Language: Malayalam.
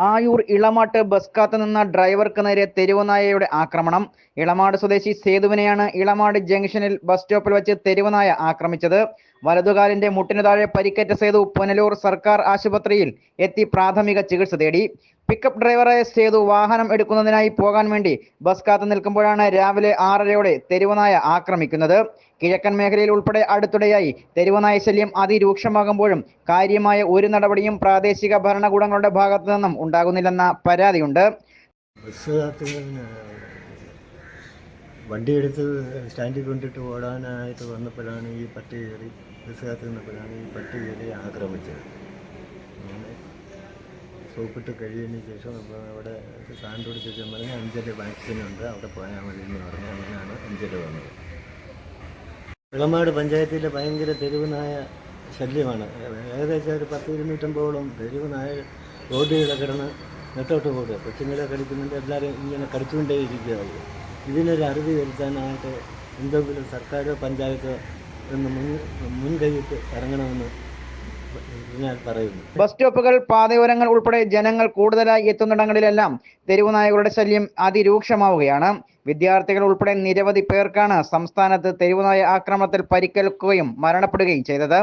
ആയൂർ ഇളമാട്ട് ബസ് കാത്തു നിന്ന ഡ്രൈവർക്ക് നേരെ തെരുവനായയുടെ ആക്രമണം. ഇളമാട് സ്വദേശി സേതുവിനെയാണ് ഇളമാട് ജംഗ്ഷനിൽ ബസ് സ്റ്റോപ്പിൽ വെച്ച് തെരുവനായ ആക്രമിച്ചത്. വലതുകാലിന്റെ മുട്ടിനു താഴെ പരിക്കേറ്റ സേതു പുനലൂർ സർക്കാർ ആശുപത്രിയിൽ എത്തി പ്രാഥമിക ചികിത്സ തേടി. പിക്കപ്പ് ഡ്രൈവറായ സേതു വാഹനം എടുക്കുന്നതിനായി പോകാൻ വേണ്ടി ബസ് കാത്തു നിൽക്കുമ്പോഴാണ് രാവിലെ ആറരയോടെ തെരുവനായ ആക്രമിക്കുന്നത്. കിഴക്കൻ മേഖലയിൽ ഉൾപ്പെടെ അടുത്തിടെയായി തെരുവനായ ശല്യം അതിരൂക്ഷമാകുമ്പോഴും കാര്യമായ ഒരു നടപടിയും പ്രാദേശിക ഭരണകൂടങ്ങളുടെ ഭാഗത്തു നിന്നും ഉണ്ടാകുന്നില്ലെന്ന പരാതിയുണ്ട്. വണ്ടി എടുത്ത് സ്റ്റാൻഡിൽ കൊണ്ടിട്ട് ഓടാനായിട്ട് വന്നപ്പോഴാണ് ഈ പട്ടി കയറി. ബസ് കാത്ത് നിന്നപ്പോഴാണ് ഈ പട്ടി കയറി ആക്രമിച്ചത്. സോപ്പിട്ട് കഴിയതിന് ശേഷം അപ്പോൾ അവിടെ സാൻഡ് കൊടുത്തിട്ട് പറഞ്ഞാൽ അഞ്ചര വാക്സിൻ ഉണ്ട് അവിടെ പോയാൽ മതി എന്ന് പറഞ്ഞ് അങ്ങനെയാണ് അഞ്ചര വന്നത്. വിളമാട് പഞ്ചായത്തിലെ ഭയങ്കര തെരുവുനായ ശല്യമാണ്. ഏകദേശം ഒരു പത്ത് ഇരുന്നൂറ്റമ്പതോളം തെരുവുനായ റോഡുകളെ കിടന്ന് നെട്ടോട്ട് പോകുക. കൊച്ചുങ്ങളെ കടിക്കുന്നുണ്ട് എല്ലാവരും ഇങ്ങനെ കടിച്ചുകൊണ്ടേ കടിച്ചുകൊണ്ടേയിരിക്കുകയാണ് ഇതിനൊരു അറുതി വരുത്താനായിട്ട് എന്തെങ്കിലും സർക്കാരോ പഞ്ചായത്തോ എന്ന് മുൻ മുൻകൈയിട്ട് ഇറങ്ങണമെന്ന് ബസ് സ്റ്റോപ്പുകൾ പാതയോരങ്ങൾ ഉൾപ്പെടെ ജനങ്ങൾ കൂടുതലായി എത്തുന്നിടങ്ങളിലെല്ലാം തെരുവുനായകളുടെ ശല്യം അതിരൂക്ഷമാവുകയാണ്. വിദ്യാർത്ഥികൾ ഉൾപ്പെടെ നിരവധി പേർക്കാണ് സംസ്ഥാനത്ത് തെരുവുനായ ആക്രമണത്തിൽ പരിക്കേൽക്കുകയും മരണപ്പെടുകയും ചെയ്തത്.